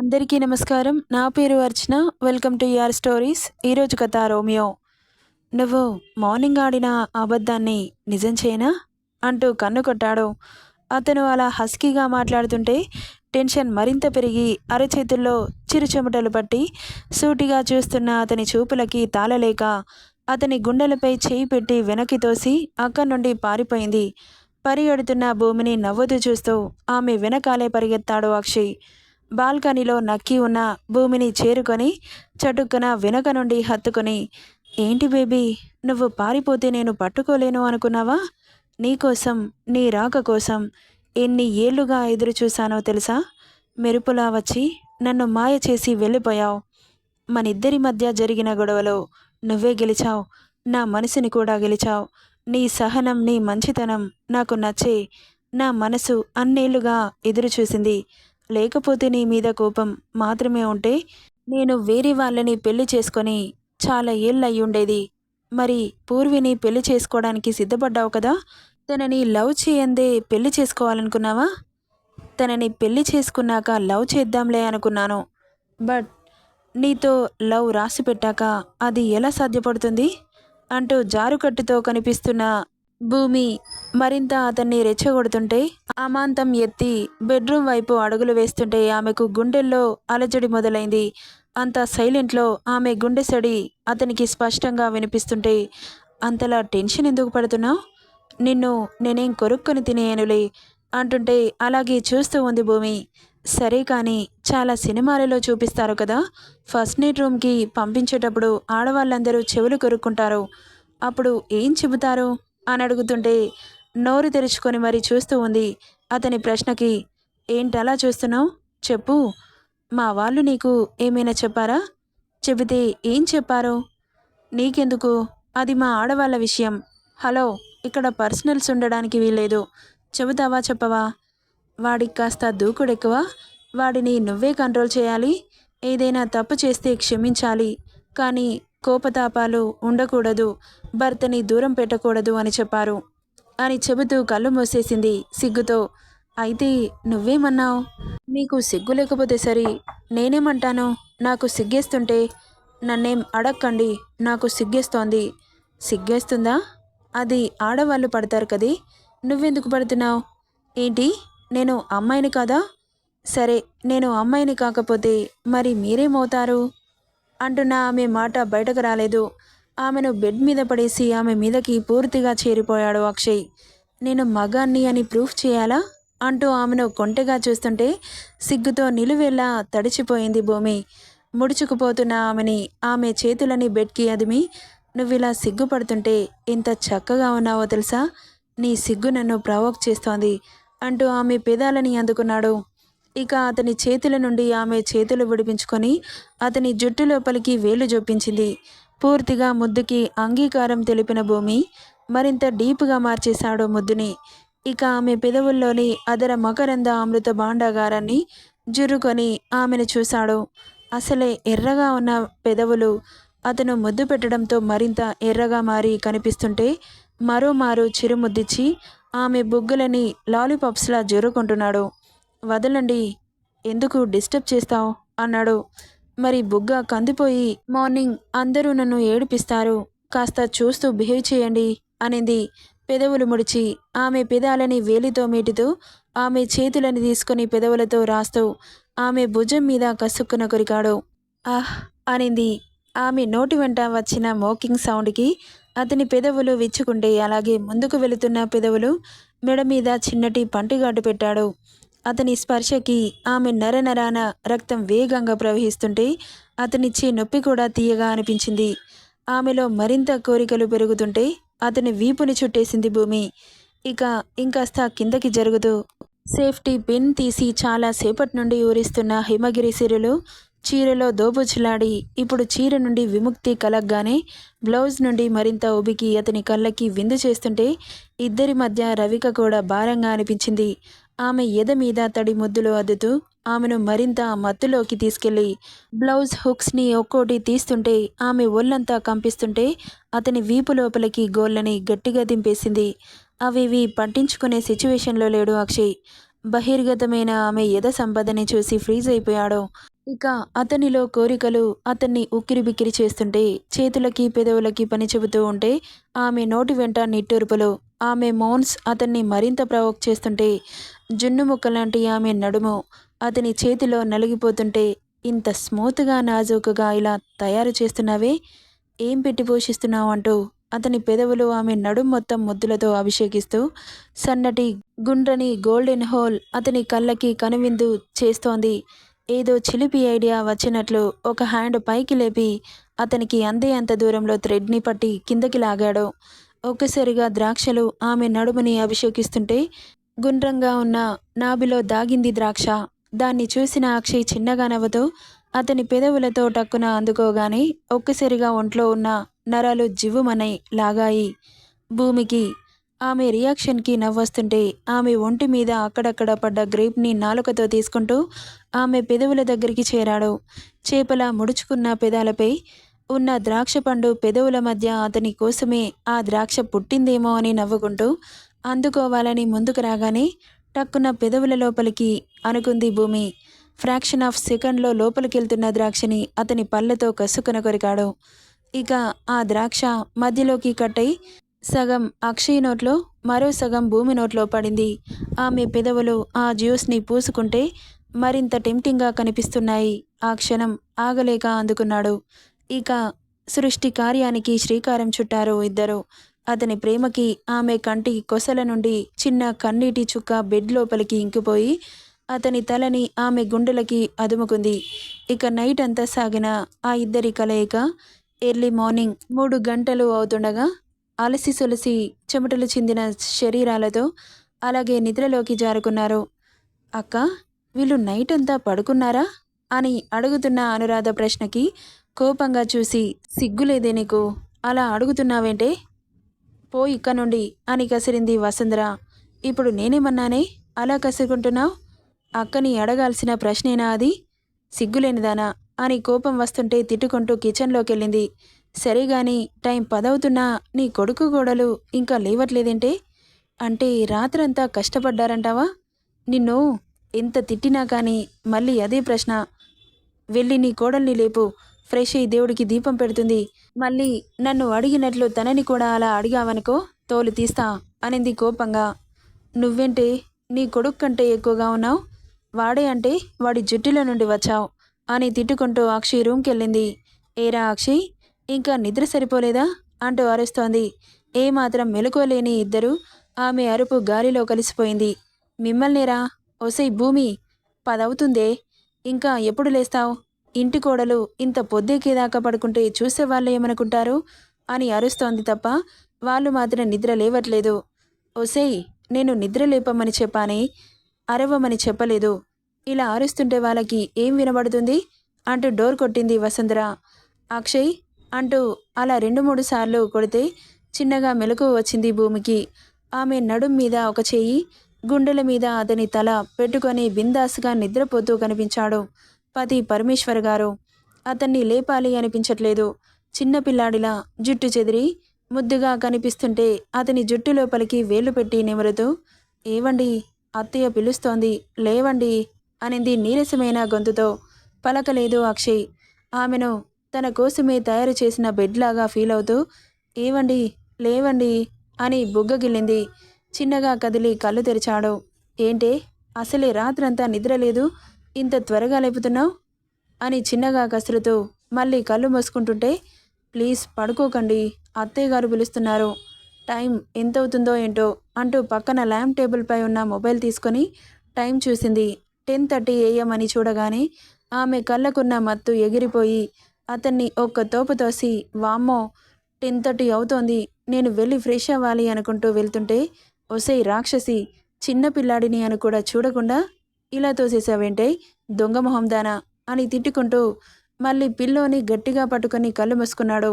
అందరికీ నమస్కారం. నా పేరు Archana. Welcome to your stories ఈరోజు కథ రోమియో. నువ్వు మార్నింగ్ ఆడిన అబద్ధాన్ని నిజం చేయనా? అంటూ కన్ను కొట్టాడు. అతను అలా హస్కీగా మాట్లాడుతుంటే టెన్షన్ మరింత పెరిగి అరచేతుల్లో చిరుచెమటలు పట్టి సూటిగా చూస్తున్న అతని చూపులకి తాళలేక అతని గుండెలపై చేయి పెట్టి వెనక్కి తోసి అక్కడి నుండి పారిపోయింది. పరిగెడుతున్న భూమిని నవ్వుతూ చూస్తూ ఆమె వెనకాలే పరిగెత్తాడు అక్షయ్. బాల్కనీలో నక్కి ఉన్న భూమిని చేరుకొని చటుక్కున వెనక నుండి హత్తుకొని ఏంటి బేబీ నువ్వు పారిపోతే నేను పట్టుకోలేను అనుకున్నావా? నీకోసం నీ రాక కోసం ఎన్ని ఏళ్ళుగా ఎదురు చూశానో తెలుసా? మెరుపులా వచ్చి నన్ను మాయ చేసి వెళ్ళిపోయావు. మనిద్దరి మధ్య జరిగిన గొడవలో నువ్వే గెలిచావు. నా మనసుని కూడా గెలిచావు. నీ సహనం నీ మంచితనం నాకు నచ్చే నా మనసు అన్నేళ్ళుగా ఎదురు చూసింది. లేకపోతే నీ మీద కోపం మాత్రమే ఉంటే నేను వేరే వాళ్ళని పెళ్ళి చేసుకొని చాలా ఏళ్ళయ్యుండేది ఉండేది. మరి పూర్విని పెళ్ళి చేసుకోవడానికి సిద్ధపడ్డావు కదా? తనని లవ్ చేయందే పెళ్ళి చేసుకోవాలనుకున్నావా? తనని పెళ్ళి చేసుకున్నాక లవ్ చేద్దాంలే అనుకున్నాను. బట్ నీతో లవ్ రాసి పెట్టాక అది ఎలా సాధ్యపడుతుంది? అంటూ జారుకట్టుతో కనిపిస్తున్న భూమి మరింత అతన్ని రెచ్చగొడుతుంటే అమాంతం ఎత్తి బెడ్రూమ్ వైపు అడుగులు వేస్తుంటే ఆమెకు గుండెల్లో అలజడి మొదలైంది. అంత సైలెంట్లో ఆమె గుండె సడి అతనికి స్పష్టంగా వినిపిస్తుంటే అంతలా టెన్షన్ ఎందుకు పడుతున్నావు? నిన్ను నేనేం కొరుక్కొని తినేయనులే అంటుంటే అలాగే చూస్తూ ఉంది భూమి. సరే కానీ చాలా సినిమాలలో చూపిస్తారు కదా. ఫస్ట్ నైట్ రూమ్కి పంపించేటప్పుడు ఆడవాళ్ళందరూ చెవులు కొరుక్కుంటారు. అప్పుడు ఏం చెబుతారు? అని అడుగుతుంటే నోరు తెరుచుకొని మరి చూస్తూ ఉంది అతని ప్రశ్నకి ఏంటలా చూస్తున్నావు? చెప్పు. మా వాళ్ళు నీకు ఏమైనా చెప్పారా? చెబితే ఏం చెప్పారు? నీకెందుకు? అది మా ఆడవాళ్ళ విషయం. హలో ఇక్కడ పర్సనల్స్ ఉండడానికి వీల్లేదు. చెబుతావా చెప్పవా? వాడికి కాస్త దూకుడెక్కువ. వాడిని నువ్వే కంట్రోల్ చేయాలి. ఏదైనా తప్పు చేస్తే క్షమించాలి. కానీ కోపతాపాలు ఉండకూడదు భర్తని దూరం పెట్టకూడదు అని చెప్పారు. అని చెబుతూ కళ్ళు మూసేసింది సిగ్గుతో. అయితే నువ్వేమన్నావు? నీకు సిగ్గు లేకపోతే సరి నేనేమంటాను? నాకు సిగ్గేస్తుంటే నన్నేం అడక్కండి నాకు సిగ్గేస్తోంది. సిగ్గేస్తుందా? అది ఆడవాళ్ళు పడతారు కదే నువ్వెందుకు పడుతున్నావు? ఏంటి నేను అమ్మాయిని కాదా? సరే నేను అమ్మాయిని కాకపోతే మరి మీరేమవుతారు? అంటున్న ఆమె మాట బయటకు రాలేదు. ఆమెను బెడ్ మీద పడేసి ఆమె మీదకి పూర్తిగా చేరిపోయాడు అక్షయ్. నేను మగాన్ని అని ప్రూఫ్ చేయాలా? అంటూ ఆమెను కొంటెగా చూస్తుంటే సిగ్గుతో నిలువెల్లా తడిచిపోయింది భూమి. ముడుచుకుపోతున్న ఆమెని ఆమె చేతులని బెడ్కి అదిమి నువ్విలా సిగ్గుపడుతుంటే ఎంత చక్కగా ఉన్నావో తెలుసా? నీ సిగ్గు నన్ను ప్రవోక్ చేస్తోంది అంటూ ఆమె పెదాలని అందుకున్నాడు. ఇక అతని చేతుల నుండి ఆమె చేతులు విడిపించుకొని అతని జుట్టు లోపలికి వేలు జొప్పించింది. పూర్తిగా ముద్దుకి అంగీకారం తెలిపిన భూమి మరింత డీప్గా మార్చేశాడు ముద్దుని. ఇక ఆమె పెదవుల్లోని అదర మకరంద అమృత భాండాగారాన్ని జురుకొని ఆమెను చూశాడు. అసలే ఎర్రగా ఉన్న పెదవులు అతను ముద్దు పెట్టడంతో మరింత ఎర్రగా మారి కనిపిస్తుంటే మరోమారు చిరుముద్దిచ్చి ఆమె బుగ్గలని లాలీపాప్స్లా జుర్రుకుంటున్నాడు. వదలండి. ఎందుకు డిస్టర్బ్ చేస్తావు? అన్నాడు. మరి బుగ్గ కందిపోయి మార్నింగ్ అందరూ నన్ను ఏడిపిస్తారు. కాస్త చూస్తూ బిహేవ్ చేయండి అనింది. పెదవులు ముడిచి ఆమె పెదాలని వేలితో మీటుతూ ఆమె చేతులని తీసుకొని పెదవులతో రాస్తూ ఆమె భుజం మీద కసుక్కున కొరికాడు. ఆహ్ అనింది. ఆమె నోటి వెంట వచ్చిన మోకింగ్ సౌండ్కి అతని పెదవులు విచ్చుకుంటే అలాగే ముందుకు వెళుతున్న పెదవులు మెడ మీద చిన్నటి పంటిగాటు పెట్టాడు. అతని స్పర్శకి ఆమె నరనరాన రక్తం వేగంగా ప్రవహిస్తుంటే అతనిచ్చే నొప్పి కూడా తీయగా అనిపించింది. ఆమెలో మరింత కోరికలు పెరుగుతుంటే అతని వీపుని చుట్టేసింది భూమి. ఇక ఇంకాస్త కిందకి జరుగుతూ సేఫ్టీ పిన్ తీసి చాలా సేపటి నుండి ఊరిస్తున్న హిమగిరి సిరులు చీరలో దోబుచ్చులాడి ఇప్పుడు చీర నుండి విముక్తి కలగ్గానే బ్లౌజ్ నుండి మరింత ఉబికి అతని కళ్ళకి విందు చేస్తుంటే ఇద్దరి మధ్య రవిక కూడా భారంగా అనిపించింది. ఆమె ఎద మీద తడి ముద్దులు అద్దుతూ ఆమెను మరింత మత్తులోకి తీసుకెళ్ళి బ్లౌజ్ హుక్స్ని ఒక్కోటి తీస్తుంటే ఆమె ఒళ్ళంతా కంపిస్తుంటే అతని వీపు లోపలికి గోళ్ళని గట్టిగా దింపేసింది. ఇవి పట్టించుకునే సిచ్యువేషన్లో లేడు అక్షయ్. బహిర్గతమైన ఆమె ఎద సంపదని చూసి ఫ్రీజ్ అయిపోయాడు. ఇక అతనిలో కోరికలు అతన్ని ఉక్కిరిబిక్కిరి చేస్తుంటే చేతులకి పెదవులకి పని చెబుతూ ఉంటే ఆమె నోటి వెంట నిట్టూర్పులు ఆమె మౌన్స్ అతన్ని మరింత ప్రవోక్ చేస్తుంటే జున్ను ముక్కలాంటి ఆమె నడుము అతని చేతిలో నలిగిపోతుంటే ఇంత స్మూత్గా నాజూకుగా ఇలా తయారు చేస్తున్నావే? ఏం పెట్టి పోషిస్తున్నావు? అంటూ అతని పెదవులు ఆమె నడుం మొత్తం ముద్దులతో అభిషేకిస్తూ సన్నటి గుండ్రని గోల్డెన్ హోల్ అతని కళ్ళకి కనువిందు చేస్తోంది. ఏదో చిలిపి ఐడియా వచ్చినట్లు ఒక హ్యాండ్ పైకి లేపి అతనికి అందే అంత దూరంలో థ్రెడ్ని పట్టి కిందకి లాగాడు. ఒక్కసారిగా ద్రాక్షలు ఆమె నడుముని అభిషేకిస్తుంటే గుండ్రంగా ఉన్న నాభిలో దాగింది ద్రాక్ష. దాన్ని చూసిన అక్షయ్ చిన్నగా నవ్వుతూ అతని పెదవులతో టక్కున అందుకోగానే ఒక్కసారిగా ఒంట్లో ఉన్న నరాలు జివ్వుమనై లాగాయి. భూమికి ఆమె రియాక్షన్కి నవ్వొస్తుంటే ఆమె ఒంటి మీద అక్కడక్కడ పడ్డ గ్రేప్ని నాలుకతో తీసుకుంటూ ఆమె పెదవుల దగ్గరికి చేరాడు. చేపల ముడుచుకున్న పెదాలపై ఉన్న ద్రాక్ష పండు పెదవుల మధ్య అతని కోసమే ఆ ద్రాక్ష పుట్టిందేమో అని నవ్వుకుంటూ అందుకోవాలని ముందుకు రాగానే టక్కున పెదవుల లోపలికి అనుకుంది భూమి. ఫ్రాక్షన్ ఆఫ్ సెకండ్లో లోపలికెళ్తున్న ద్రాక్షని అతని పళ్ళతో కసుకున కొరికాడు. ఇక ఆ ద్రాక్ష మధ్యలోకి కట్టై సగం అక్షయ్ నోట్లో మరో సగం భూమి నోట్లో పడింది. ఆమె పెదవులు ఆ జ్యూస్ని పూసుకుంటే మరింత టెంప్టింగ్గా కనిపిస్తున్నాయి. ఆ క్షణం ఆగలేక అందుకున్నాడు. ఇక సృష్టి కార్యానికి శ్రీకారం చుట్టారు ఇద్దరు. అతని ప్రేమకి ఆమె కంటి కొసల నుండి చిన్న కన్నీటి చుక్క బెడ్ లోపలికి ఇంకిపోయి అతని తలని ఆమె గుండెలకి అదుముకుంది. ఇక నైట్ అంతా సాగిన ఆ ఇద్దరి కలయిక ఎర్లీ మార్నింగ్ మూడు గంటలు అవుతుండగా అలసి సొలసి చెమటలు చిందిన శరీరాలతో అలాగే నిద్రలోకి జారుకున్నారు. అక్క వీళ్ళు నైట్ అంతా పడుకున్నారా? అని అడుగుతున్న అనురాధ ప్రశ్నకి కోపంగా చూసి సిగ్గులేదే నీకు? అలా అడుగుతున్నావేంటే? పో ఇక్క నుండి అని కసిరింది వసుంధర. ఇప్పుడు నేనేమన్నానే? అలా కసురుకుంటున్నావు? అక్కని అడగాల్సిన ప్రశ్నేనా అది? సిగ్గులేనిదానా అని కోపం వస్తుంటే తిట్టుకుంటూ కిచెన్లోకి వెళ్ళింది సరే గాని టైం పదవుతున్నా నీ కొడుకు గోడలు ఇంకా లేవట్లేదేంటే? అంటే రాత్రంతా కష్టపడ్డారంటావా? నిన్ను ఎంత తిట్టినా కానీ మళ్ళీ అదే ప్రశ్న. వెళ్ళి నీ కోడల్ని లేపు. ఫ్రెష్ అయ్యి దేవుడికి దీపం పెడుతుంది. మళ్ళీ నన్ను అడిగినట్లు తనని కూడా అలా అడిగావనుకో తోలు తీస్తా అనింది కోపంగా. నువ్వేంటే నీ కొడుకు కంటే ఎక్కువగా ఉన్నావు? వాడే అంటే వాడి జుట్టులో నుండి వచ్చావు అని తిట్టుకుంటూ అక్షయ్ రూమ్కి వెళ్ళింది ఏరా అక్షయ్ ఇంకా నిద్ర సరిపోలేదా? అంటూ అరుస్తోంది. ఏమాత్రం మెలకువలేని ఇద్దరు ఆమె అరుపు గాలిలో కలిసిపోయింది. మిమ్మల్నేరా ఒసై భూమి పదవుతుందే ఇంకా ఎప్పుడు లేస్తావు? ఇంటి కోడలు ఇంత పొద్దుకేదాకా పడుకుంటే చూసేవాళ్ళు ఏమనుకుంటారు? అని అరుస్తోంది తప్ప వాళ్ళు మాత్రం నిద్ర లేవట్లేదు. ఒసేయ్ నేను నిద్ర లేపమని చెప్పానే అరవమని చెప్పలేదు. ఇలా అరుస్తుంటే వాళ్ళకి ఏం వినబడుతుంది? అంటూ డోర్ కొట్టింది వసుంధర. అక్షయ్ అంటూ అలా రెండు మూడు సార్లు కొడితే చిన్నగా మెలకు వచ్చింది భూమికి. ఆమె నడుం మీద ఒక చెయ్యి గుండెల మీద అతని తల పెట్టుకొని బిందాసుగా నిద్రపోతూ కనిపించాడు. పతి పరమేశ్వర్ గారు. అతన్ని లేపాలి అనిపించట్లేదు. చిన్నపిల్లాడిలా జుట్టు చెదిరి ముద్దుగా కనిపిస్తుంటే అతని జుట్టు లోపలికి వేలు పెట్టి నిమురుతూ ఏవండి? అత్తయ్య పిలుస్తోంది. లేవండి? అనింది నీరసమైన గొంతుతో. పలకలేదు అక్షయ్. ఆమెను తన కోసమే తయారు చేసిన బెడ్ లాగా ఫీల్ అవుతూ ఏవండి? లేవండి? అని బుగ్గగిల్లింది చిన్నగా కదిలి కళ్ళు తెరిచాడు. ఏంటే? అసలే రాత్రంతా నిద్రలేదు ఇంత త్వరగా లేపుతున్నావు? అని చిన్నగా కసురుతూ మళ్ళీ కళ్ళు మూసుకుంటుంటే ప్లీజ్ పడుకోకండి అత్తయ్య గారు పిలుస్తున్నారు. టైం ఎంత అవుతుందో ఏంటో అంటూ పక్కన ల్యాంప్ టేబుల్పై ఉన్న మొబైల్ తీసుకొని టైం చూసింది టెన్ థర్టీ ఏఎం అని చూడగానే ఆమె కళ్ళకున్న మత్తు ఎగిరిపోయి అతన్ని ఒక్క తోపు తోసి వామ్మో టెన్ థర్టీ అవుతోంది నేను వెళ్ళి ఫ్రెష్ అవ్వాలి అనుకుంటూ వెళ్తుంటే ఒసై రాక్షసి చిన్న పిల్లాడిని అని కూడా చూడకుండా ఇలా తోసేసావేంటే దొంగ మొహందానా? అని తిట్టుకుంటూ మళ్ళీ పిల్లోని గట్టిగా పట్టుకొని కళ్ళు మూసుకున్నాడు.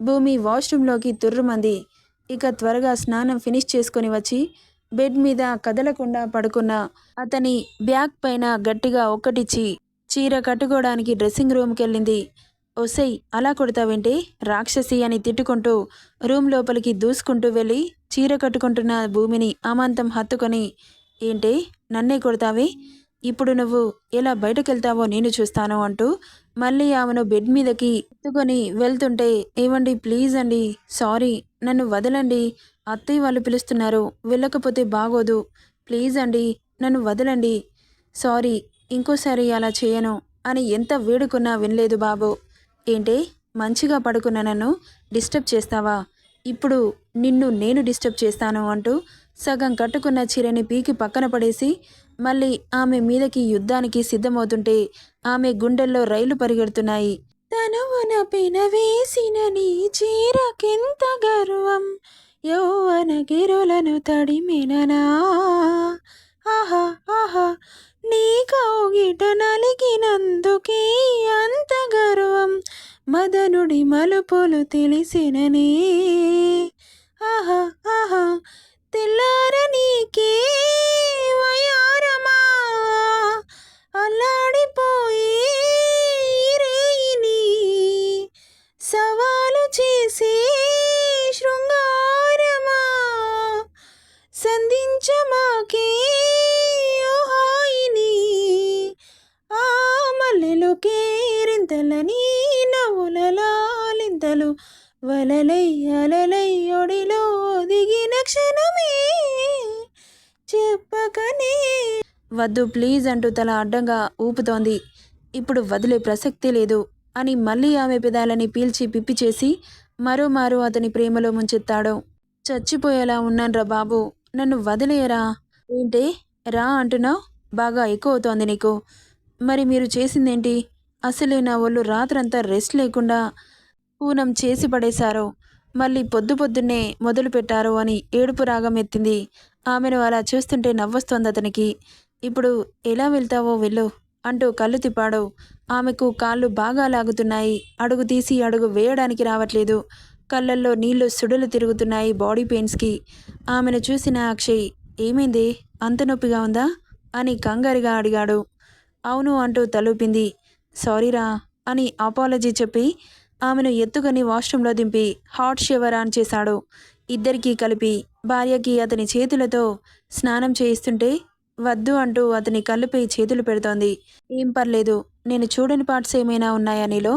భూమి వాష్రూంలోకి తుర్రుమంది. ఇక త్వరగా స్నానం ఫినిష్ చేసుకొని వచ్చి బెడ్ మీద కదలకుండా పడుకున్న అతని బ్యాగ్ పైన గట్టిగా ఒక్కటిచ్చి చీర కట్టుకోవడానికి డ్రెస్సింగ్ రూమ్కి వెళ్ళింది ఒసై అలా కొడతావేంటి? రాక్షసి అని తిట్టుకుంటూ రూమ్ లోపలికి దూసుకుంటూ వెళ్ళి చీర కట్టుకుంటున్న భూమిని అమాంతం హత్తుకొని ఏంటి? నన్నే కొడతావి? ఇప్పుడు నువ్వు ఎలా బయటకెళ్తావో నేను చూస్తాను అంటూ మళ్ళీ ఆమెను బెడ్ మీదకి ఎత్తుకొని వెళ్తుంటే ఏమండి ప్లీజ్ అండి సారీ నన్ను వదలండి. అత్తయ్య వాళ్ళు పిలుస్తున్నారు వెళ్ళకపోతే బాగోదు ప్లీజ్ అండి నన్ను వదలండి సారీ ఇంకోసారి అలా చేయను అని ఎంత వేడుకున్నా వినలేదు బాబు. ఏంటి మంచిగా పడుకున్న నన్ను డిస్టర్బ్ చేస్తావా? ఇప్పుడు నిన్ను నేను డిస్టర్బ్ చేస్తాను అంటూ సగం కట్టుకున్న చీరని పీకి పక్కన పడేసి మళ్ళీ ఆమె మీదకి యుద్ధానికి సిద్ధమవుతుంటే ఆమె గుండెల్లో రైలు పరిగెడుతున్నాయి. తనువున పినవేసిన నీ చీరకెంత గర్వం? యౌవన గిరులను తడిమిననా? ఆహా ఆహా నీ కౌగిట నలిగినందుకే అంత గర్వం. మదనుడి మలుపులు తెలిసిననే ఆహా ఆహా తెల్లార నీకే వయారమా? అల్లాడిపోయే రేయిని సవాలు చేసే శృంగారమా? సంధించమాకే ఓ హాయిని ఆ మల్లెలు కేరింతలని నవ్వులలాలింతలు వలలై అలలై ఒడిలో దిగిన క్షణమే చెప్పకనే వద్దు ప్లీజ్ అంటూ తల అడ్డంగా ఊపుతోంది. ఇప్పుడు వదిలే ప్రసక్తి లేదు అని మళ్ళీ ఆమె పెదాలని పీల్చి పిప్పి చేసి మరోమారు అతని ప్రేమలో ముంచెత్తాడు. చచ్చిపోయేలా ఉన్నాన్రా బాబు నన్ను వదిలేయరా. ఏంటి రా అంటున్నావు? బాగా ఎక్కువ అవుతోంది నీకు. మరి మీరు చేసిందేంటి? అసలే నా ఒళ్ళు రాత్రంతా రెస్ట్ లేకుండా పూనం చేసి పడేశారో. మళ్ళీ పొద్దు పొద్దున్నే మొదలుపెట్టారు అని ఏడుపు రాగం ఎత్తింది. ఆమెను అలా చూస్తుంటే నవ్వొస్తోంది అతనికి. ఇప్పుడు ఎలా వెళ్తావో వెళ్ళు అంటూ కళ్ళు తిప్పాడు. ఆమెకు కాళ్ళు బాగా లాగుతున్నాయి. అడుగు తీసి అడుగు వేయడానికి రావట్లేదు. కళ్ళల్లో నీళ్ళు సుడులు తిరుగుతున్నాయి బాడీ పెయిన్స్కి. ఆమెను చూసిన అక్షయ్ ఏమైంది? అంత నొప్పిగా ఉందా? అని కంగారుగా అడిగాడు. అవును అంటూ తలూపింది. సారీరా అని అపాలజీ చెప్పి ఆమెను ఎత్తుకొని వాష్రూంలో దింపి హాట్ షవర్ ఆన్ చేశాడు ఇద్దరికీ కలిపి భార్యకి అతని చేతులతో స్నానం చేయిస్తుంటే వద్దు అంటూ అతని కళ్ళుపై చేతులు పెడుతోంది. ఏం పర్లేదు నేను చూడని పార్ట్స్ ఏమైనా ఉన్నాయా నీలో?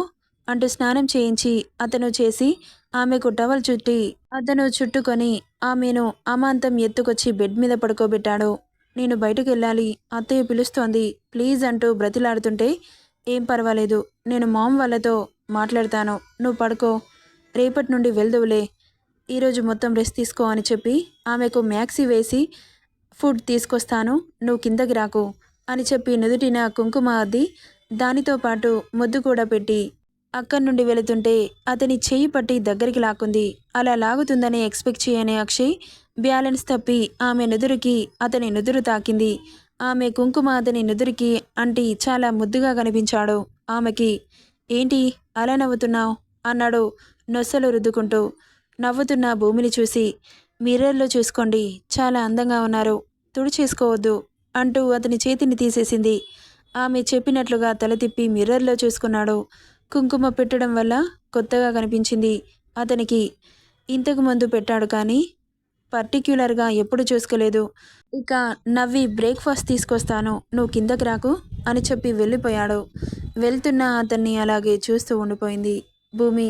అంటూ స్నానం చేయించి అతను చేసి ఆమెకు టవల్ చుట్టి అతను చుట్టుకొని ఆమెను అమాంతం ఎత్తుకొచ్చి బెడ్ మీద పడుకోబెట్టాడు. నేను బయటకు వెళ్ళాలి అత్తయ్య పిలుస్తోంది ప్లీజ్ అంటూ బ్రతిలాడుతుంటే ఏం పర్వాలేదు నేను మామ్ వాళ్ళతో మాట్లాడతాను నువ్వు పడుకో రేపటి నుండి వెళ్దువులే ఈరోజు మొత్తం రెస్ట్ తీసుకో అని చెప్పి ఆమెకు మ్యాక్సీ వేసి ఫుడ్ తీసుకొస్తాను నువ్వు కిందకి రాకు అని చెప్పి నుదుటిన కుంకుమ అద్ది దానితో పాటు ముద్దు కూడా పెట్టి అక్కడి నుండి వెళుతుంటే అతని చెయ్యి పట్టి దగ్గరికి లాక్కుంది. అలా లాగుతుందని ఎక్స్పెక్ట్ చేయని అక్షయ్ బ్యాలెన్స్ తప్పి ఆమె నుదురుకి అతని నుదురు తాకింది. ఆమె కుంకుమ అతని నుదురికి అంటి చాలా ముద్దుగా కనిపించాడు. ఆమెకి ఏంటి అలా నవ్వుతున్నావు? అన్నాడు నొస్సలు రుద్దుకుంటూ. నవ్వుతున్న భూమిని చూసి మిర్రర్లో చూసుకోండి చాలా అందంగా ఉన్నారు తుడిచేసుకోవద్దు అంటూ అతని చేతిని తీసేసింది. ఆమె చెప్పినట్లుగా తల తిప్పి మిర్రర్లో చూసుకున్నాడు. కుంకుమ పెట్టడం వల్ల కొత్తగా కనిపించింది. అతనికి ఇంతకు ముందు పెట్టాడు కానీ పర్టిక్యులర్గా ఎప్పుడు చూసుకోలేదు. ఇక నవ్వి బ్రేక్ఫాస్ట్ తీసుకొస్తాను నువ్వు కిందకి రాకు అని చెప్పి వెళ్ళిపోయాడు. వెళ్తున్న అతన్ని అలాగే చూస్తూ ఉండిపోయింది భూమి.